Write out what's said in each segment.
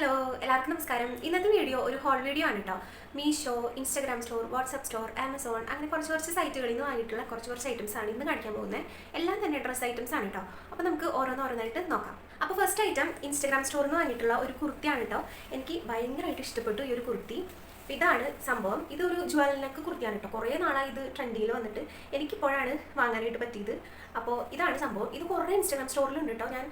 Hello എല്ലാവർക്കും നമസ്കാരം. ഇന്നത്തെ വീഡിയോ ഒരു ഹോൾ വീഡിയോ ആണ് കേട്ടോ Meesho Instagram store WhatsApp store Amazon അങ്ങനെ കുറച്ച് കുറച്ച് സൈറ്റുകളിൽ നിന്ന് വാങ്ങിയിട്ടുള്ള കുറച്ച് കുറച്ച് ഐറ്റംസ് ആണ് ഇന്ന് കാണിക്കാൻ പോകുന്നത്. എല്ലാം തന്നെ ഡ്രസ് ഐറ്റംസ് ആണ് കേട്ടോ അപ്പോൾ നമുക്ക് ഓരോന്നോരോന്നായിട്ട് നോക്കാം. അപ്പോൾ ഫസ്റ്റ് ഐറ്റം ഇൻസ്റ്റാഗ്രാം സ്റ്റോറിൽ നിന്ന് വാങ്ങിയിട്ടുള്ള ഒരു കുർത്തിയാണ് കേട്ടോ എനിക്ക് ഭയങ്കരമായിട്ട് ഇഷ്ടപ്പെട്ടു ഈ ഒരു കുർത്തി. അപ്പോൾ ഇതാണ് സംഭവം. ഇതൊരു ജ്വല്ലനക്ക് കുർത്തിയാണ് കേട്ടോ. കുറേ നാളായി ഇത് ട്രെൻഡിൽ വന്നിട്ട്. എനിക്കിപ്പോഴാണ് വാങ്ങാനായിട്ട് പറ്റിയത്. അപ്പോൾ ഇതാണ് സംഭവം. ഇത് കുറേ ഇൻസ്റ്റാഗ്രാം സ്റ്റോറിലുണ്ട് കേട്ടോ. ഞാൻ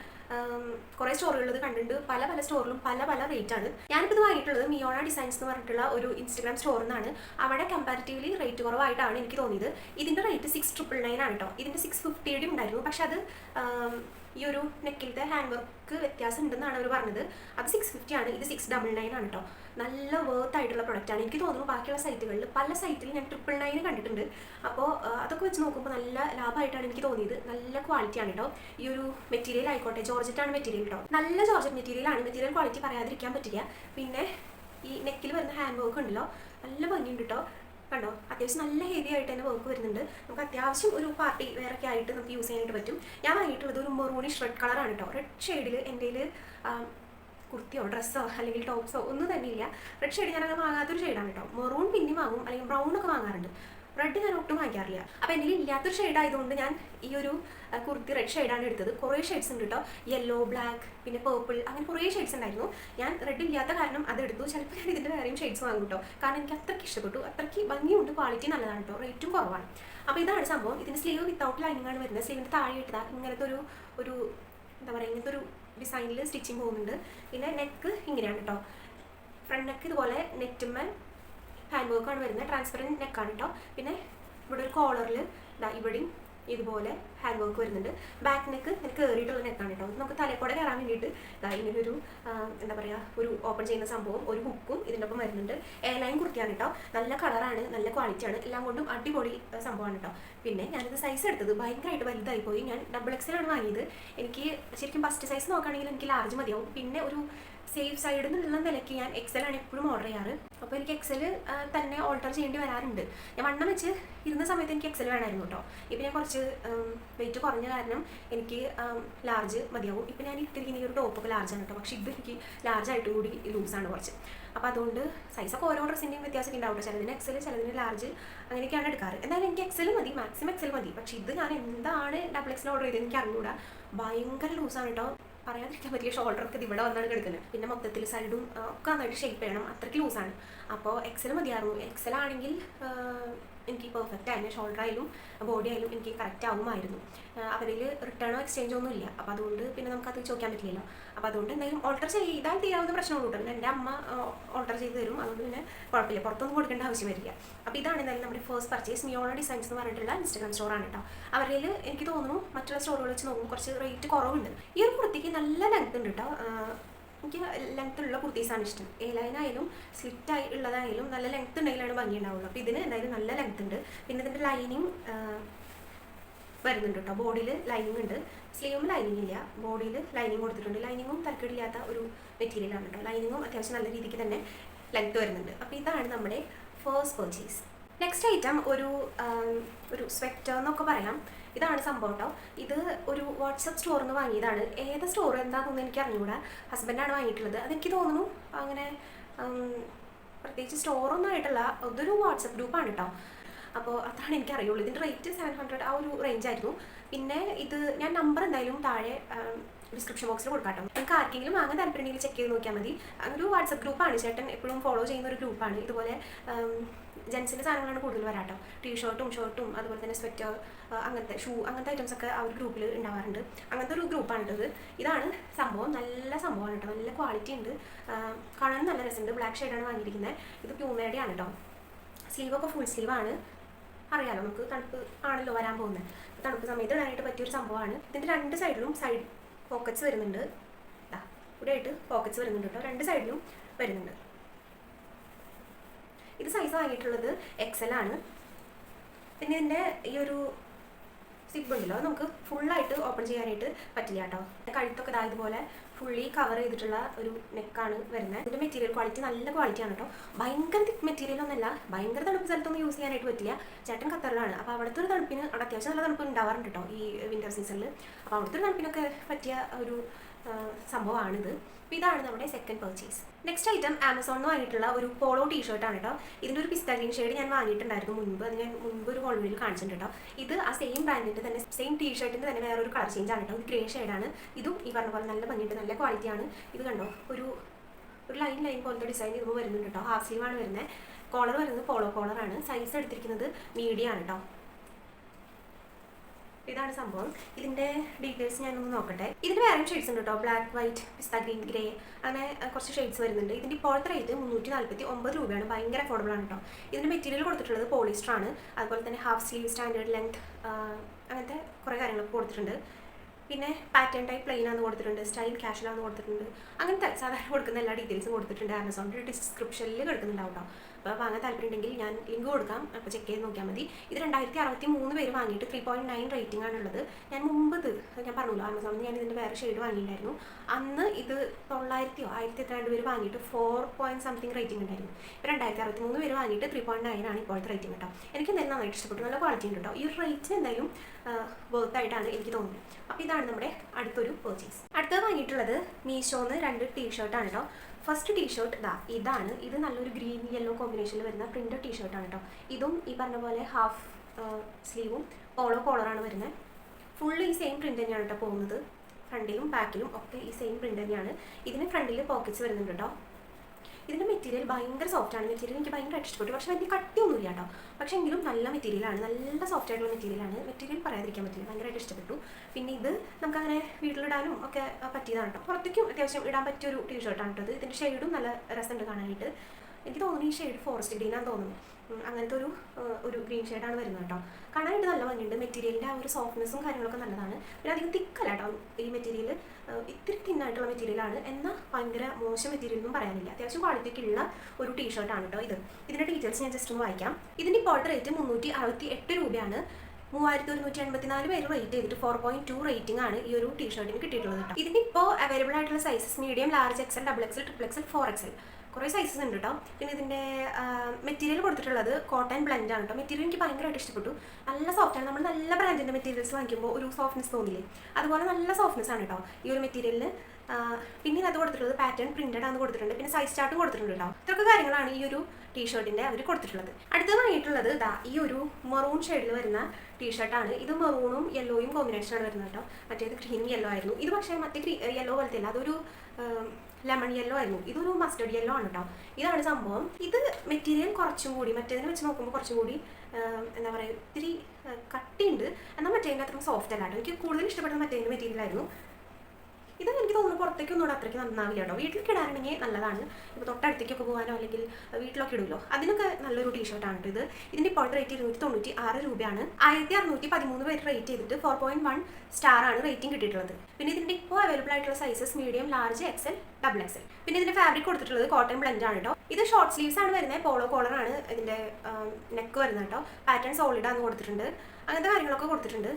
കുറേ സ്റ്റോറുകളിൽ ഇത് കണ്ടിട്ടുണ്ട്. പല പല സ്റ്റോറിലും പല പല റേറ്റ് ആണ്. ഞാനിപ്പോൾ ഇത് വാങ്ങിയിട്ടുള്ളത് മിയോണ ഡിസൈൻസ് എന്ന് പറഞ്ഞിട്ടുള്ള ഒരു ഇൻസ്റ്റാഗ്രാം സ്റ്റോറിൽ നിന്നാണ് അവിടെ കമ്പാരിറ്റീവ്ലി റേറ്റ് കുറവായിട്ടാണ് എനിക്ക് തോന്നിയത്. ഇതിന്റെ റേറ്റ് സിക്സ് ട്രിപ്പിൾ നയൻ ആണ് കേട്ടോ. ഇതിന്റെ സിക്സ് ഫിഫ്റ്റിയുടെ ഉണ്ടായിരുന്നു. പക്ഷെ അത് ഈ ഒരു നെക്കിലത്തെ ഹാൻഡ് വർക്ക് വ്യത്യാസം ഉണ്ടെന്നാണ് അവർ പറഞ്ഞത്. അത് സിക്സ് ഫിഫ്റ്റി ആണ്. ഇത് സിക്സ് ഡബിൾ നയൻ ആണ് കേട്ടോ നല്ല വേർത്ത് ആയിട്ടുള്ള പ്രൊഡക്റ്റ് ആണ്. എനിക്ക് തോന്നുന്നു ബാക്കിയുള്ള സൈറ്റുകളിൽ പല സൈറ്റിൽ ഞാൻ ട്രിപ്പിൾ നയൻ കണ്ടിട്ടുണ്ട്. അപ്പോൾ അതൊക്കെ വെച്ച് നോക്കുമ്പോൾ നല്ല ലാഭമായിട്ടാണ് എനിക്ക് തോന്നിയത്. നല്ല ക്വാളിറ്റി ആണ് കേട്ടോ ഈ ഒരു മെറ്റീരിയൽ ആയിക്കോട്ടെ. ജോർജറ്റ് ആണ് മെറ്റീരിയൽ കേട്ടോ നല്ല ജോർജറ്റ് മെറ്റീരിയലാണ് മെറ്റീരിയൽ ക്വാളിറ്റി പറയാതിരിക്കാൻ പറ്റില്ല. പിന്നെ ഈ നെക്കിൽ വരുന്ന ഹാൻഡ് വർക്ക് ഉണ്ടല്ലോ. നല്ല ഭംഗിയുണ്ട് കേട്ടോ കണ്ടോ? അത്യാവശ്യം നല്ല ഹെവി ആയിട്ട് തന്നെ വർക്ക് വരുന്നുണ്ട്. നമുക്ക് അത്യാവശ്യം ഒരു പാർട്ടി വേറൊക്കെ ആയിട്ട് നമുക്ക് യൂസ് ചെയ്യാനായിട്ട് പറ്റും. ഞാൻ വാങ്ങിയിട്ടുള്ളത് ഒരു മെറൂണിഷ് റെഡ് കളറാണ് കേട്ടോ. റെഡ് ഷെയ്ഡിൽ എന്റെ കുർത്തിയോ ഡ്രസ്സോ അല്ലെങ്കിൽ ടോപ്സോ ഒന്നും തന്നെ ഇല്ല. റെഡ് ഷെയ്ഡ് ഞാൻ അങ്ങനെ വാങ്ങാത്തൊരു ഷെയ്ഡാണ് കേട്ടോ. മെറൂൺ പിന്നെ വാങ്ങും അല്ലെങ്കിൽ ബ്രൗൺ ഒക്കെ വാങ്ങാറുണ്ട്. റെഡ് ഞാൻ ഒട്ടും വാങ്ങിക്കാറില്ല. അപ്പോൾ എന്റെ ഇല്ലാത്തൊരു ഷെയ്ഡ് ആയതുകൊണ്ട് ഞാൻ ഈ ഒരു കുർത്തി റെഡ് ഷെയ്ഡാണ് എടുത്തത്. കുറേ ഷെയ്ഡ്സ് ഉണ്ട് കേട്ടോ യെല്ലോ ബ്ലാക്ക് പിന്നെ പേർപ്പിൾ അങ്ങനെ കുറേ ഷെയ്ഡ്സ് ഉണ്ടായിരുന്നു. ഞാൻ റെഡ് ഇല്ലാത്ത കാരണം അതെടുത്തു ചിലപ്പോൾ ഞാൻ ഇതിന്റെ വേറെയും ഷെയ്ഡ്സ് വാങ്ങും കേട്ടോ കാരണം എനിക്ക് അത്രയ്ക്ക് ഇഷ്ടപ്പെട്ടു. അത്രയ്ക്ക് ഭംഗിയുണ്ട്. ക്വാളിറ്റി നല്ലതാണ് കേട്ടോ റേറ്റും കുറവാണ്. അപ്പോൾ ഇതാണ് സംഭവം. ഇതിന്റെ സ്ലീവ് വിത്തൗട്ട് ലൈനിങ് ആണ് വരുന്നത്. സ്ലീവിന്റെ താഴെ ഇട്ടതാ. ഇങ്ങനത്തെ ഒരു ഒരു എന്താ പറയുക ഇങ്ങനത്തെ ഒരു ഡിസൈനിൽ സ്റ്റിച്ചിങ് പോകുന്നുണ്ട്. പിന്നെ നെക്ക് ഇങ്ങനെയാണ് കേട്ടോ ഫ്രണ്ട് നെക്ക് ഇതുപോലെ നെറ്റുമ്മ ഹാൻഡ് വർക്കാണ് വരുന്നത്. ട്രാൻസ്പെറന്റ് നെക്കാണ് കേട്ടോ പിന്നെ ഇവിടെ ഒരു കോളറിൽ ഇതാ ഇവിടെയും ഇതുപോലെ ഹാൻഡ് വർക്ക് വരുന്നുണ്ട് ബാക്ക് നെക്ക് ഇങ്ങനെ കയറിയിട്ടുള്ള നെക്കാണ് കേട്ടോ നമുക്ക് തലക്കൂടെ കയറാൻ വേണ്ടിയിട്ട് ഇങ്ങനെ ഒരു എന്താ പറയുക ഒരു ഓപ്പൺ ചെയ്യുന്ന സംഭവം ഒരു ഹുക്കും ഇതിന്റെ ഒപ്പം വരുന്നുണ്ട്. എയർലൈൻ ലൈൻ കുർത്തിയാണ് കേട്ടോ നല്ല കളറാണ് നല്ല ക്വാളിറ്റിയാണ് എല്ലാം കൊണ്ടും അടിപൊളി സംഭവമാണ് കേട്ടോ പിന്നെ ഞാനിത് സൈസ് എടുത്തത് ഭയങ്കരമായിട്ട് വലുതായി പോയി. ഞാൻ ഡബിൾ എക്സലാണ് വാങ്ങിയത്. എനിക്ക് ശരിക്കും ഫസ്റ്റ് സൈസ് നോക്കുകയാണെങ്കിൽ എനിക്ക് ലാർജ് മതിയാവും. പിന്നെ ഒരു സേഫ് സൈഡിൽ നിന്നുള്ള നിലയ്ക്ക് ഞാൻ എക്സലാണ് ആണ് എപ്പോഴും ഓർഡർ ചെയ്യാറ്. അപ്പോൾ എനിക്ക് എക്സൽ തന്നെ ഓൾട്ടർ ചെയ്യേണ്ടി വരാറുണ്ട്. ഞാൻ വണ്ണം വെച്ച് ഇരുന്ന സമയത്ത് എനിക്ക് എക്സൽ വേണമായിരുന്നു കേട്ടോ ഇപ്പം ഞാൻ കുറച്ച് വെയിറ്റ് കുറഞ്ഞ കാരണം എനിക്ക് ലാർജ് മതിയാവും. ഇപ്പം ഞാൻ ഇട്ടിരിക്കുന്ന ഈ ഒരു ടോപ്പൊക്കെ ലാർജാണ് കേട്ടോ പക്ഷേ ഇത് എനിക്ക് ലാർജ് ആയിട്ട് കൂടി ലൂസാണ് കുറച്ച്. അപ്പോൾ അതുകൊണ്ട് സൈസൊക്കെ ഓരോ ഡ്രസ്സിന്റെയും വ്യത്യാസമൊക്കെ ഉണ്ടാവും ചിലതിന് എക്സൽ ചിലതിന് ലാർജ് അങ്ങനെയൊക്കെയാണ് എടുക്കാറ്. എന്തായാലും എനിക്ക് എക്സൽ മതി. മാക്സിമം എക്സൽ മതി. പക്ഷേ ഇത് ഞാൻ എന്താണ് ഡബിൾ എക്സൽ ഓർഡർ ചെയ്തത് എനിക്ക് അറിഞ്ഞുകൂടാ ഭയങ്കര ലൂസാണ് കേട്ടോ പറയാതിരിക്കാൻ പറ്റിയ ഇത് ഇവിടെ വന്നാണ് കിടക്കുന്നത്. പിന്നെ മൊത്തത്തിൽ സൈഡും ഒക്കെ നന്നായിട്ട് ഷേപ്പ് ചെയ്യണം. അത്രയ്ക്ക് ലൂസാണ് അപ്പോൾ എക്സൽ മതിയായിരുന്നു. എക്സൽ ആണെങ്കിൽ എനിക്ക് പെർഫെക്റ്റ് ആയിരുന്നു ഷോൾഡർ ആയാലും ബോഡി ആയാലും എനിക്ക് കറക്റ്റ് ആവുമായിരുന്നു. അവരിൽ റിട്ടേണോ എക്സ്ചേഞ്ചോ ഒന്നും ഇല്ല. അപ്പോൾ അതുകൊണ്ട് പിന്നെ നമുക്കത് ചോദിക്കാൻ പറ്റില്ലല്ലോ. അപ്പോൾ അതുകൊണ്ട് എന്തെങ്കിലും ഓൾട്ടർ ചെയ്താൽ തീരാവുന്ന പ്രശ്നമുള്ളൂ കേട്ടോ എന്റെ അമ്മ ഓൾട്ടർ ചെയ്ത് തരും. അതുകൊണ്ട് പിന്നെ കുഴപ്പമില്ല. പുറത്തൊന്നും കൊടുക്കേണ്ട ആവശ്യം വരില്ല. അപ്പോൾ ഇതാണ് എന്തായാലും നമ്മുടെ ഫസ്റ്റ് പർച്ചേസ് മിയോണ ഡിസൈൻസ് എന്ന് പറഞ്ഞിട്ടുള്ള ഇൻസ്റ്റാഗ്രാം സ്റ്റോറാണ് കേട്ടോ അവരിൽ എനിക്ക് തോന്നുന്നു മറ്റുള്ള സ്റ്റോറുകൾ വെച്ച് നോക്കുമ്പോൾ കുറച്ച് റേറ്റ് കുറവുണ്ട്. ഈ ഒരു കുർത്തിക്ക് നല്ല ലെങ്ത് ഉണ്ട് കേട്ടോ എനിക്ക് ലെങ്ത് ഉള്ള കുർത്തീസാണ് ഇഷ്ടം. എ ലൈൻ ആയാലും സ്ലിറ്റ് ആയി ഉള്ളതായാലും നല്ല ലെങ്ത് ഉണ്ടെങ്കിലാണ് ഭംഗി ഉണ്ടാവുള്ളൂ അപ്പോൾ ഇതിന് എന്തായാലും നല്ല ലെങ്ത് ഉണ്ട്. പിന്നെ ഇതിന്റെ ലൈനിങ് വരുന്നുണ്ട് കേട്ടോ ബോഡിയിൽ ലൈനിങ് ഉണ്ട്. സ്ലീവും ലൈനിങ് ഇല്ല. ബോഡിയിൽ ലൈനിങ് കൊടുത്തിട്ടുണ്ട്. ലൈനിങ്ങും തരക്കേടില്ലാത്ത ഒരു മെറ്റീരിയലാണ് കേട്ടോ ലൈനിങ്ങും അത്യാവശ്യം നല്ല രീതിക്ക് തന്നെ ലെങ്ത് വരുന്നുണ്ട്. അപ്പോൾ ഇതാണ് നമ്മുടെ ഫേസ്റ്റ് പർച്ചേസ് നെക്സ്റ്റ് ഐറ്റം ഒരു ഒരു സ്വെറ്റർ എന്നൊക്കെ പറയാം. ഇതാണ് സംഭവം കേട്ടോ ഇത് ഒരു വാട്സപ്പ് സ്റ്റോറിൽ നിന്ന് വാങ്ങിയതാണ്. ഏത് സ്റ്റോർ എന്താണെന്നൊന്നും എനിക്ക് അറിഞ്ഞുകൂടാ ഹസ്ബൻഡാണ് വാങ്ങിയിട്ടുള്ളത്. അതെനിക്ക് തോന്നുന്നു അങ്ങനെ പ്രത്യേകിച്ച് സ്റ്റോറൊന്നും ആയിട്ടുള്ള അതൊരു വാട്സപ്പ് ഗ്രൂപ്പാണ് കേട്ടോ അപ്പോൾ അതാണ് എനിക്ക് അറിയുള്ളൂ ഇതിന്റെ റേറ്റ് സെവൻ ഹൺഡ്രഡ് ആ ഒരു റേഞ്ച് ആയിരുന്നു. പിന്നെ ഇത് ഞാൻ നമ്പർ എന്തായാലും താഴെ ഡിസ്ക്രിപ്ഷൻ ബോക്സിൽ കൊടുക്കാം കേട്ടോ നിങ്ങൾക്ക് ആർക്കെങ്കിലും വാങ്ങാൻ താല്പര്യമുണ്ടെങ്കിൽ ചെക്ക് ചെയ്ത് നോക്കിയാൽ മതി. ഒരു വാട്സപ്പ് ഗ്രൂപ്പാണ് ചേട്ടൻ എപ്പോഴും ഫോളോ ചെയ്യുന്ന ഒരു ഗ്രൂപ്പാണ് ഇതുപോലെ ജെൻസിന്റെ സാധനങ്ങളാണ് കൂടുതൽ വരാട്ടോ. ടീ ഷർട്ടും ഷർട്ടും അതുപോലെ തന്നെ സ്വെറ്റർ അങ്ങനത്തെ ഷൂ അങ്ങനത്തെ ഐറ്റംസ് ഒക്കെ ആ ഒരു ഗ്രൂപ്പിൽ ഉണ്ടാവാറുണ്ട്. അങ്ങനത്തെ ഒരു ഗ്രൂപ്പാണ് ഇത് ഇതാണ് സംഭവം. നല്ല സംഭവമാണ് കേട്ടോ നല്ല ക്വാളിറ്റി ഉണ്ട്. കാണാൻ നല്ല രസമുണ്ട്. ബ്ലാക്ക് ഷെയ്ഡാണ് വാങ്ങിയിരിക്കുന്നത് ഇത് പ്യൂമയുടെ ആണ് കേട്ടോ സ്ലീവൊക്കെ ഫുൾ സ്ലീവാണ് അറിയാലോ നമുക്ക് തണുപ്പ് ആണല്ലോ വരാൻ പോകുന്നത് തണുപ്പ് സമയത്ത് ഇടാനായിട്ട് പറ്റിയൊരു സംഭവമാണ്. ഇതിന്റെ രണ്ട് സൈഡിലും സൈഡ് പോക്കറ്റ്സ് വരുന്നുണ്ട്. ഇവിടെ ആയിട്ട് പോക്കറ്റ്സ് വരുന്നുണ്ട് കേട്ടോ. രണ്ട് സൈഡിലും വരുന്നുണ്ട്. ഇത് സൈസ് വാങ്ങിയിട്ടുള്ളത് എക്സൽ ആണ്. പിന്നെ ഇതിന്റെ ഈ ഒരു സിബ് ഉണ്ടല്ലോ അത് നമുക്ക് ഫുള്ളായിട്ട് ഓപ്പൺ ചെയ്യാനായിട്ട് പറ്റില്ല കേട്ടോ. കഴുത്തൊക്കെ ഇതാ ഇതുപോലെ ഫുള്ളി കവർ ചെയ്തിട്ടുള്ള ഒരു നെക്കാണ് വരുന്നത്. ഇതിന്റെ മെറ്റീരിയൽ ക്വാളിറ്റി നല്ല ക്വാളിറ്റി ആണ് കേട്ടോ. ഭയങ്കര തിക്ക് മെറ്റീരിയൽ ഒന്നല്ല ഭയങ്കര തണുപ്പ് സ്ഥലത്തൊന്നും യൂസ് ചെയ്യാനായിട്ട് പറ്റില്ല. ചേട്ടൻ ഖത്തറിലാണ്. അപ്പോൾ അവിടുത്തെ ഒരു തണുപ്പിന് അവിടെ അത്യാവശ്യം നല്ല തണുപ്പ് ഉണ്ടാവാറുണ്ട് കേട്ടോ ഈ വിന്റർ സീസണിൽ അപ്പോൾ അവിടുത്തെ ഒരു തണുപ്പിനൊക്കെ പറ്റിയ ഒരു സംഭവമാണിത്. അപ്പോൾ ഇതാണ് നമ്മുടെ സെക്കൻഡ് പെർച്ചേസ് നെക്സ്റ്റ് ഐറ്റം ആമസോണിൽ നിന്ന് വാങ്ങിയിട്ടുള്ള ഒരു പോളോ ടീ ഷർട്ടാണ് കേട്ടോ ഇതിന്റെ ഒരു പിസ്ത ഗ്രീൻ ഷെയ്ഡ് ഞാൻ വാങ്ങിയിട്ടുണ്ടായിരുന്നു മുൻപ്. അത് ഞാൻ മുൻപ് ഒരു ഹോൾവീഡിൽ കാണിച്ചിട്ടുണ്ട് കേട്ടോ ഇത് ആ സെയിം ബ്രാൻഡിന്റെ തന്നെ സെയിം ടീ ഷർട്ടിന്റെ തന്നെ വേറൊരു കളർ ചേഞ്ച് ആണ് കേട്ടോ ഇത് ഗ്രേ ഷെയ്ഡാണ് ഇതും ഈ പറഞ്ഞ പോലെ നല്ല ഭംഗിയുണ്ട് നല്ല ക്വാളിറ്റിയാണ് ഇത് കണ്ടോ? ഒരു ഒരു ലൈൻ ലൈൻ പോലത്തെ ഡിസൈൻ ഇതുമ്പോൾ വരുന്നുണ്ട് കേട്ടോ ഹാഫ് സ്ലീവാണ് വരുന്നത്. കോളർ വരുന്നത് പോളോ കോളറാണ് സൈസ് എടുത്തിരിക്കുന്നത് മീഡിയം ആണ് കേട്ടോ ഇതാണ് സംഭവം. ഇതിന്റെ ഡീറ്റെയിൽസ് ഞാനൊന്ന് നോക്കട്ടെ. ഇതിന് വേറെ ഷെയ്ഡ്സ് ഉണ്ട് കേട്ടോ black white pista green grey അങ്ങനെ കുറച്ച് ഷെയ്ഡ്സ് വരുന്നുണ്ട്. ഇതിന്റെ ഇപ്പോഴത്തെ റേറ്റ് മുന്നൂറ്റി നാൽപ്പത്തി ഒമ്പത് രൂപയാണ്. ഭയങ്കര അഫോർഡബിൾ ആണ് കേട്ടോ ഇതിന്റെ മെറ്റീരിയൽ കൊടുത്തിട്ടുള്ളത് പോളിസ്റ്റർ ആണ്. അതുപോലെ തന്നെ ഹാഫ് സ്ലീവ് സ്റ്റാൻഡേർഡ് ലെങ്ത് അങ്ങനത്തെ കുറേ കാര്യങ്ങളൊക്കെ കൊടുത്തിട്ടുണ്ട്. പിന്നെ പാറ്റേൺ ടൈപ്പ് പ്ലെയിൻ ആണ് കൊടുത്തിട്ടുണ്ട് സ്റ്റൈൽ ക്യാഷ്വലാണ് കൊടുത്തിട്ടുണ്ട്. അങ്ങനത്തെ സാധാരണ കൊടുക്കുന്ന എല്ലാ ഡീറ്റെയിൽസും കൊടുത്തിട്ടുണ്ട് ആമസോണിന്റെ ഡിസ്ക്രിപ്ഷനിൽ കിടക്കുന്നുണ്ടാവും കേട്ടോ അപ്പോൾ വാങ്ങാൻ താല്പര്യമുണ്ടെങ്കിൽ ഞാൻ ലിങ്ക് കൊടുക്കാം. അപ്പോൾ ചെക്ക് ചെയ്ത് നോക്കിയാൽ മതി. ഇത് രണ്ടായിരത്തി അറുപത്തി മൂന്ന് പേര് വാങ്ങിയിട്ട് ത്രീ പോയിന്റ് നയൻ റേറ്റിംഗ് ആണുള്ളത് ഞാൻ മുമ്പ് ഇത് ഞാൻ പറഞ്ഞല്ലോ ആമസോണിൽ ഞാൻ ഇതിന്റെ വേറെ ഷെയ്ഡ് വാങ്ങിയിട്ടുണ്ടായിരുന്നു. അന്ന് ഇത് തൊള്ളായിരത്തിയോ ആയിരത്തി എത്ര രണ്ട് പേര് വാങ്ങിയിട്ട് ഫോർ പോയിന്റ് സംതിങ് റേറ്റിംഗ് ഉണ്ടായിരുന്നു. ഇപ്പോൾ രണ്ടായിരത്തി അറുപത്തി മൂന്ന് പേര് വാങ്ങിയിട്ട് ത്രീ പോയിന്റ് നയൻ ആണ് ഇപ്പോഴത്തെ റേറ്റിംഗ് കേട്ടോ എനിക്ക് എന്തായാലും നന്നായിട്ട് ഇഷ്ടപ്പെട്ടു. നല്ല ക്വാളിറ്റി ഉണ്ട് കേട്ടോ ഈ റേറ്റിന് എന്തായാലും വർത്ത് ആയിട്ടാണ് എനിക്ക് തോന്നുന്നത്. അപ്പോൾ ഇതാണ് നമ്മുടെ അടുത്തൊരു പെർച്ചേസ് അടുത്തത് വാങ്ങിയിട്ടുള്ളത് മീഷോന്ന് രണ്ട് ടീഷർട്ടാണ് കേട്ടോ ഫസ്റ്റ് ടീഷർട്ട് ഇതാ ഇതാണ്. ഇത് നല്ലൊരു ഗ്രീൻ യെല്ലോ കോമ്പിനേഷനിൽ വരുന്ന പ്രിന്റഡ് ടീഷർട്ടാണ് കേട്ടോ ഇതും ഈ പറഞ്ഞ പോലെ ഹാഫ് സ്ലീവും ഓളോ കോളറാണ് വരുന്നത്. ഫുള്ള് ഈ സെയിം പ്രിന്റ് തന്നെയാണ് കേട്ടോ പോകുന്നത്. ഫ്രണ്ടിലും ബാക്കിലും ഒക്കെ ഈ സെയിം പ്രിന്റ് തന്നെയാണ്. ഇതിന് ഫ്രണ്ടിൽ പോക്കറ്റ്സ് വരുന്നുണ്ട് കേട്ടോ മെറ്റീരിയൽ ഭയങ്കര സോഫ്റ്റ് ആണ്. മെറ്റീരിയൽ എനിക്ക് ഭയങ്കരമായിട്ട് ഇഷ്ടപ്പെട്ടു. പക്ഷേ വലിയ കട്ടിയൊന്നുമില്ല കേട്ടോ. പക്ഷേ എങ്കിലും നല്ല മെറ്റീരിയലാണ് നല്ല സോഫ്റ്റ് ആയിട്ടുള്ള മെറ്റീരിയലാണ് മെറ്റീരിയൽ പറയാതിരിക്കാൻ പറ്റില്ല. ഭയങ്കരമായിട്ട് ഇഷ്ടപ്പെട്ടു. പിന്നെ ഇത് നമുക്കങ്ങനെ വീട്ടിലിടാനും ഒക്കെ പറ്റിയതാണ് കേട്ടോ. പുറത്തേക്കും അത്യാവശ്യം ഇടാൻ പറ്റിയ ഒരു ടീഷർട്ടാണ് കേട്ടോ ഇത്. ഇതിന്റെ ഷെയ്ഡും നല്ല രസമുണ്ട് കാണാനായിട്ട്. എനിക്ക് തോന്നുന്നു ഈ ഷെയ്ഡ് ഫോറസ്റ്റ് ഗ്രീനാന്ന് തോന്നുന്നു. അങ്ങനത്തെ ഒരു ഒരു ഗ്രീൻ ഷെയ്ഡാണ് വരുന്നത് കേട്ടോ. കാണാനായിട്ട് നല്ല ഭംഗിയുണ്ട്. മെറ്റീരിയലിന്റെ ആ ഒരു സോഫ്റ്റ്നെസ്സും കാര്യങ്ങളൊക്കെ നല്ലതാണ്. പിന്നെ അധികം തിക്കല്ല കേട്ടോ. ഈ മെറ്റീരിയൽ ഇത്തിരി തിന്നായിട്ടുള്ള മെറ്റീരിയലാണ് എന്നാൽ ഭയങ്കര മോശം മെറ്റീരിയൽ ഒന്നും പറയാനില്ല. അത്യാവശ്യം ക്വാളിറ്റിക്ക് ഉള്ള ഒരു ടീഷർട്ടാണ് കേട്ടോ ഇത്. ഇതിന്റെ ഡീറ്റെയിൽസ് ഞാൻ ജസ്റ്റ് ഒന്ന് വായിക്കാം. ഇതിന്റെ ഇപ്പോഴത്തെ റേറ്റ് മുന്നൂറ്റി അറുപത്തി എട്ട് രൂപയാണ്. മൂവായിരത്തി ഒരുന്നൂറ്റി എൺപത്തിനാല് പേര് റേറ്റ് ചെയ്തിട്ട് ഫോർ പോയിന്റ് ടു റേറ്റിംഗ് ആണ് ഈ ഒരു ടീഷർട്ടിന് കിട്ടിയിട്ടുള്ളത് കേട്ടോ. ഇതിന് ഇപ്പോൾ അവൈലബിൾ ആയിട്ടുള്ള sizes medium large XL double XL triple XL four XL കുറേ സൈസസ് ഉണ്ട് കേട്ടോ പിന്നെ ഇതിന്റെ മെറ്റീരിയൽ കൊടുത്തിട്ടുള്ളത് കോട്ടൺ ബ്ലെൻഡ് ആണ് കേട്ടോ മെറ്റീരിയൽ എനിക്ക് ഭയങ്കരമായിട്ട് ഇഷ്ടപ്പെട്ടു. നല്ല സോഫ്റ്റ് ആണ്. നമ്മൾ നല്ല ബ്രാൻഡിന്റെ മെറ്റീരിയൽസ് വാങ്ങിക്കുമ്പോൾ ഒരു സോഫ്റ്റ്നെസ് തോന്നില്ലേ? അതുപോലെ നല്ല സോഫ്റ്റ്നെസ് ആണ് കേട്ടോ ഈ ഒരു മെറ്റീരിയലിന് പിന്നെ ഇതിനകത്ത് കൊടുത്തിട്ടുള്ളത് പാറ്റേൺ പ്രിന്റഡ് ആണ് കൊടുത്തിട്ടുണ്ട്. പിന്നെ സൈസ് ചാർട്ടും കൊടുത്തിട്ടുണ്ട് കേട്ടോ ഇത്രയൊക്കെ കാര്യങ്ങളാണ് ഈ ഒരു ടീഷർട്ടിന്റെ അവർ കൊടുത്തിട്ടുള്ളത്. അടുത്തത് വാങ്ങിയിട്ടുള്ളത് ഇതാ ഈ ഒരു മെറൂൺ ഷെയ്ഡിൽ വരുന്ന ടീഷർട്ടാണ് ഇത് മെറൂണും യെല്ലോയും കോമ്പിനേഷനാണ് വരുന്നത് കേട്ടോ മറ്റേത് ക്രീം യെല്ലോ ആയിരുന്നു. ഇത് പക്ഷേ മറ്റേ യെല്ലോ പോലത്തെ അല്ല. അതൊരു ലെമൺ യെല്ലോ ആയിരുന്നു. ഇതൊരു മസ്റ്റർഡ് യെല്ലോ ആണ് കേട്ടോ ഇതാണ് സംഭവം. ഇത് മെറ്റീരിയൽ കുറച്ചും കൂടി മറ്റേതിനെ വെച്ച് നോക്കുമ്പോൾ കുറച്ചും കൂടി എന്താ പറയുക ഇത്തിരി കട്ടിയുണ്ട്. എന്നാൽ മറ്റേതിന്റെ അത്രയും സോഫ്റ്റ് അല്ല കേട്ടോ എനിക്ക് കൂടുതൽ ഇഷ്ടപ്പെടുന്ന മറ്റേതിന്റെ മെറ്റീരിയൽ ആയിരുന്നു. ഇത് എനിക്ക് തോന്നുന്നു പുറത്തേക്ക് ഒന്നും അത്രയ്ക്ക് നന്നാവില്ല കേട്ടോ. വീട്ടിലേക്ക് ഇടാനാണെങ്കിൽ നല്ലതാണ്. ഇപ്പോൾ തൊട്ടടുത്തേക്കൊക്കെ പോകാനോ അല്ലെങ്കിൽ വീട്ടിലൊക്കെ ഇടുമല്ലോ അതിനൊക്കെ നല്ലൊരു ടീഷർട്ടാണ് ഇത് ഇതിന്റെ ഇപ്പോഴത്തെ റേറ്റ് ഇരുന്നൂറ്റി തൊണ്ണൂറ്റി ആറ് രൂപയാണ്. ആയിരത്തി അറുന്നൂറ്റി പതിമൂന്ന് പേര് റേറ്റ് ചെയ്തിട്ട് ഫോർ പോയിന്റ് വൺ സ്റ്റാർ ആണ് റേറ്റിംഗ് കിട്ടിയിട്ടുള്ളത്. പിന്നെ ഇതിന്റെ ഇപ്പോൾ അവൈലബിൾ ആയിട്ടുള്ള sizes medium large XL double XL പിന്നെ ഇതിന്റെ ഫാബ്രിക് കൊടുത്തിട്ടുള്ളത് കോട്ടൺ ബ്ലെൻഡ് ആണ് കേട്ടോ. ഇത് ഷോർട്ട് സ്ലീവ്സ് ആണ് വരുന്നത് പോളോ കോളർ ആണ് ഇതിന്റെ നെക്ക് വരുന്നത് കേട്ടോ. പാറ്റേൺ സോളിഡ് ആണ് കൊടുത്തിട്ടുണ്ട്. അങ്ങനത്തെ കാര്യങ്ങളൊക്കെ കൊടുത്തിട്ടുണ്ട്.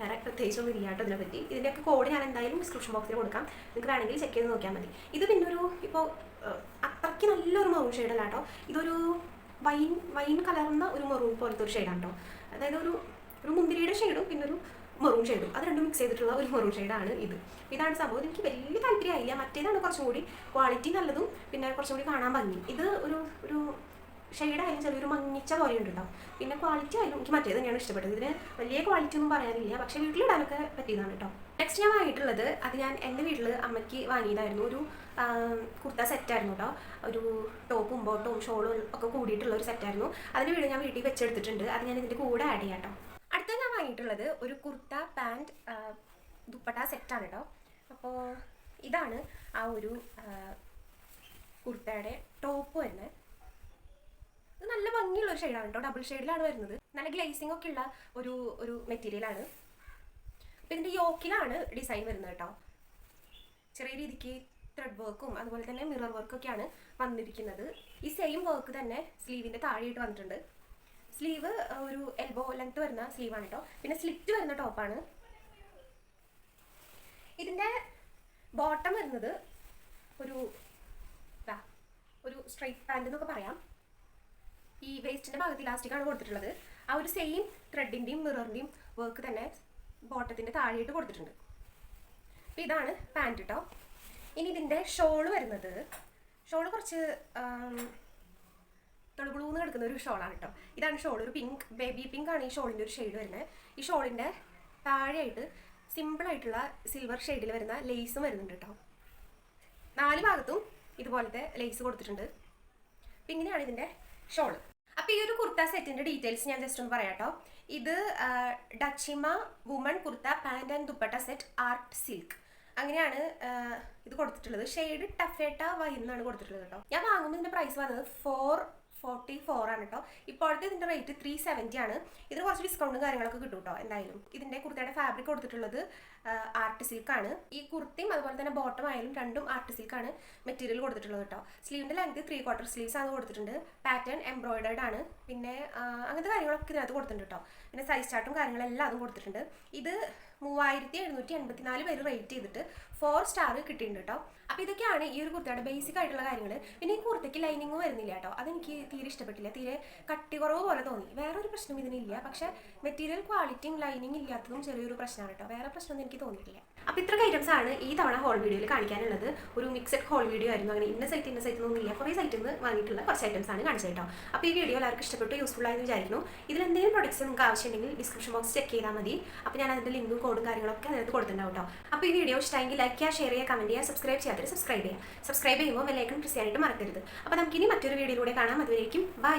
വേറെ പ്രത്യേകിച്ചൊന്നും ഇല്ല കേട്ടോ ഇതിനെപ്പറ്റി ഇതിന്റെയൊക്കെ കോഡ് ഞാൻ എന്തായാലും ഡിസ്ക്രിപ്ഷൻ ബോക്സിൽ കൊടുക്കാം. നിങ്ങൾക്ക് വേണമെങ്കിൽ ചെക്ക് ചെയ്ത് നോക്കിയാൽ മതി. ഇത് പിന്നെ ഒരു ഇപ്പോൾ അത്രയ്ക്ക് നല്ലൊരു മറൂൺ ഷെയ്ഡല്ല കേട്ടോ ഇതൊരു വൈൻ വൈൻ കലർന്ന ഒരു മറൂൺ പോലത്തെ ഒരു ഷെയ്ഡാണ് കേട്ടോ അതായത് ഒരു ഒരു മുന്തിരിയുടെ ഷെയ്ഡും പിന്നൊരു മെറൂൺ ഷെയ്ഡും അത് രണ്ടും മിക്സ് ചെയ്തിട്ടുള്ള ഒരു മെറൂൺ ഷെയ്ഡാണ് ഇത്. ഇതാണ് സംഭവം. എനിക്ക് വലിയ താല്പര്യമായില്ല മറ്റേതാണ് കുറച്ചും കൂടി ക്വാളിറ്റി നല്ലതും പിന്നെ കുറച്ചും കൂടി കാണാൻ ഭംഗി ഇത് ഒരു ഒരു ഷെയ്ഡായാലും ചെറിയൊരു മങ്ങിച്ച പോലെ ഉണ്ടാവും പിന്നെ ക്വാളിറ്റി ആയാലും എനിക്ക് മറ്റേത് തന്നെയാണ് ഇഷ്ടപ്പെട്ടത്. ഇതിന് വലിയ ക്വാളിറ്റി ഒന്നും പറയാനില്ല. പക്ഷേ വീട്ടിലിടാനൊക്കെ പറ്റിയതാണ് കേട്ടോ. നെക്സ്റ്റ് ഞാൻ വാങ്ങിയിട്ടുള്ളത് അത് ഞാൻ എന്റെ വീട്ടിൽ അമ്മയ്ക്ക് വാങ്ങിയതായിരുന്നു. ഒരു കുർത്ത സെറ്റായിരുന്നു കേട്ടോ. ഒരു ടോപ്പും ബോട്ടും ഷോളും ഒക്കെ കൂടിയിട്ടുള്ള ഒരു സെറ്റായിരുന്നു അതിന് വീട് ഞാൻ വീട്ടിൽ വെച്ചെടുത്തിട്ടുണ്ട്. അത് ഞാൻ ഇതിന്റെ കൂടെ ആഡ് ചെയ്യാം കേട്ടോ. അടുത്ത ഞാൻ വാങ്ങിയിട്ടുള്ളത് ഒരു കുർത്ത പാന്റ് ദുപ്പട്ട സെറ്റാണ് കേട്ടോ. അപ്പോൾ ഇതാണ് ആ ഒരു കുർത്തയുടെ ടോപ്പ് വരുന്നത് ഇത് നല്ല ഭംഗിയുള്ള ഒരു ഷെയ്ഡാണ് കേട്ടോ ഡബിൾ ഷെയ്ഡിലാണ് വരുന്നത്. നല്ല ഗ്ലേസിംഗ് ഒക്കെ ഉള്ള ഒരു ഒരു മെറ്റീരിയലാണ് അപ്പം ഇതിന്റെ യോക്കിലാണ് ഡിസൈൻ വരുന്നത് കേട്ടോ ചെറിയ രീതിക്ക് ത്രെഡ് വർക്കും അതുപോലെ തന്നെ മിറർ വർക്കൊക്കെയാണ് വന്നിരിക്കുന്നത്. ഈ സെയിം വർക്ക് തന്നെ സ്ലീവിന്റെ താഴെയിട്ട് വന്നിട്ടുണ്ട്. സ്ലീവ് ഒരു എൽബോ ലെങ്ത് വരുന്ന സ്ലീവാണ് കേട്ടോ പിന്നെ സ്ലിറ്റ് വരുന്ന ടോപ്പാണ് ഇതിന്റെ ബോട്ടം വരുന്നത് ഒരു ഒരു സ്ട്രൈറ്റ് പാന്റ് എന്നൊക്കെ പറയാം. ഈ വേസ്റ്റിന്റെ ഭാഗത്ത് ഇലാസ്റ്റിക്കാണ് കൊടുത്തിട്ടുള്ളത്. ആ ഒരു സെയിം ത്രെഡിന്റെയും മിററിന്റെയും വർക്ക് തന്നെ ബോട്ടത്തിന്റെ താഴെയായിട്ട് കൊടുത്തിട്ടുണ്ട്. അപ്പം ഇതാണ് പാന്റ് കേട്ടോ ഇനി ഇതിന്റെ ഷോൾ വരുന്നത്. ഷോൾ കുറച്ച് തൊളുകുളൂന്ന് കിടക്കുന്ന ഒരു ഷോളാണ് കേട്ടോ ഇതാണ് ഷോൾ ഒരു പിങ്ക് ബേബി പിങ്ക് ആണ് ഈ ഷോളിന്റെ ഒരു ഷെയ്ഡ് വരുന്നത്. ഈ ഷോളിന്റെ താഴെയായിട്ട് സിമ്പിൾ ആയിട്ടുള്ള സിൽവർ ഷെയ്ഡിൽ വരുന്ന ലേസും വരുന്നുണ്ട് കേട്ടോ നാല് ഭാഗത്തും ഇതുപോലത്തെ ലേസ് കൊടുത്തിട്ടുണ്ട്. അപ്പം ഇങ്ങനെയാണ് ഇതിന്റെ ഷോൾ. അപ്പൊ ഈ ഒരു കുർത്ത സെറ്റിന്റെ ഡീറ്റെയിൽസ് ഞാൻ ജസ്റ്റ് ഒന്ന് പറയാട്ടോ ഇത് ഡച്ചിമ woman kurta pant and dupatta set art silk. അങ്ങനെയാണ് ഇത് കൊടുത്തിട്ടുള്ളത്. ഷെയ്ഡ് ടഫേട്ട വൈ എന്നാണ് കൊടുത്തിട്ടുള്ളത് കേട്ടോ ഞാൻ വാങ്ങുമ്പോൾ ഇതിന്റെ പ്രൈസ് വന്നത് ഫോർ ഫോർട്ടി ഫോർ ആണ് കേട്ടോ ഇപ്പോഴത്തെ ഇതിന്റെ റേറ്റ് ത്രീ സെവന്റി ആണ്. ഇതിന് കുറച്ച് ഡിസ്കൗണ്ടും കാര്യങ്ങളൊക്കെ കിട്ടും കേട്ടോ എന്തായാലും. ഇതിന്റെ കുർത്തയുടെ ഫാബ്രിക് കൊടുത്തിട്ടുള്ളത് ആർട്ട് സിൽക്കാണ് ഈ കുർത്തിയും അതുപോലെ തന്നെ ബോട്ടം ആയാലും രണ്ടും ആർട്ട് സിൽക്കാണ് മെറ്റീരിയൽ കൊടുത്തിട്ടുള്ളത് കേട്ടോ സ്ലീവിന്റെ ലെങ്ത് ത്രീ ക്വാർട്ടർ സ്ലീവ്സ് ആണ് കൊടുത്തിട്ടുണ്ട്. പാറ്റേൺ എംബ്രോയിഡേർഡ് ആണ്. പിന്നെ അങ്ങനത്തെ കാര്യങ്ങളൊക്കെ ഇതിനകത്ത് കൊടുത്തിട്ടുണ്ട് കേട്ടോ പിന്നെ സൈസ് ചാർട്ടും കാര്യങ്ങളെല്ലാം അതും കൊടുത്തിട്ടുണ്ട്. ഇത് മൂവായിരത്തി എഴുന്നൂറ്റി എൺപത്തിനാല് പേര് റേറ്റ് ചെയ്തിട്ട് ഫോർ സ്റ്റാർ കിട്ടിയിട്ടുണ്ട് കേട്ടോ അപ്പോൾ ഇതൊക്കെയാണ് ഈ ഒരു കുർത്തയുടെ ബേസിക് ആയിട്ടുള്ള കാര്യങ്ങൾ പിന്നെ ഈ കുർത്തയ്ക്ക് ലൈനിങ്ങും വരുന്നില്ല കേട്ടോ അതെനിക്ക് തീരെ ഇഷ്ടപ്പെട്ടില്ല. തീരെ കട്ടി കുറവ് പോലെ തോന്നി. വേറെ ഒരു പ്രശ്നം ഇതിനില്ല. പക്ഷേ മെറ്റീരിയൽ ക്വാളിറ്റിയും ലൈനിങ് ഇല്ലാത്തതും ചെറിയൊരു പ്രശ്നമാണ് കേട്ടോ വേറെ പ്രശ്നമൊന്നും എനിക്ക് തോന്നിയിട്ടില്ല. അപ്പോൾ ഇത്രയൊക്കെ ഐറ്റംസ് ആണ് ഈ തവണ ഹോൾ വീഡിയോയിൽ കാണിക്കാനുള്ളത്. ഒരു മിക്സഡ് ഹോൾ വീഡിയോ ആയിരുന്നു. അങ്ങനെ ഇന്ന സൈറ്റ് ഇന്ന സൈറ്റ് ഒന്നും ഇല്ല കുറേ സൈറ്റിൽ നിന്ന് വാങ്ങിയിട്ടുള്ള കുറച്ച് ഐറ്റംസ് ആണ് കാണിച്ചത് കേട്ടോ. അപ്പോൾ ഈ വീഡിയോ എല്ലാവർക്കും ഇഷ്ടപ്പെട്ടു യൂസ്ഫുൾ ആയെന്ന് വിചാരിക്കുന്നു. ഇതിൽ എന്തെങ്കിലും പ്രൊഡക്ട്സ് നിങ്ങൾക്ക് ആവശ്യമുണ്ടെങ്കിൽ ഡിസ്ക്രിപ്ഷൻ ബോക്സ് ചെക്ക് ചെയ്താൽ മതി. അപ്പോൾ ഞാൻ അതിന്റെ ലിങ്കും കോഡും കാര്യങ്ങളൊക്കെ അതിനകത്ത് കൊടുത്തിട്ടുണ്ടാവും കേട്ടോ. അപ്പോൾ ഈ വീഡിയോ ഇഷ്ടമെങ്കിൽ ലൈക്ക് ചെയ്യുക ഷെയർ ചെയ്യുക കമന്റ് ചെയ്യുക സബ്സ്ക്രൈബ് ചെയ്യാത്തവർ സബ്സ്ക്രൈബ് ചെയ്യുക. സബ്സ്ക്രൈബ് ചെയ്യുമ്പോൾ ബെല്ലൈക്കൺ പ്രസ് ചെയ്യാനായിട്ട് മറക്കരുത്. അപ്പോൾ നമുക്കിനി മറ്റൊരു വീഡിയോയിലൂടെ കാണാം. അതുവരേക്കും ബൈ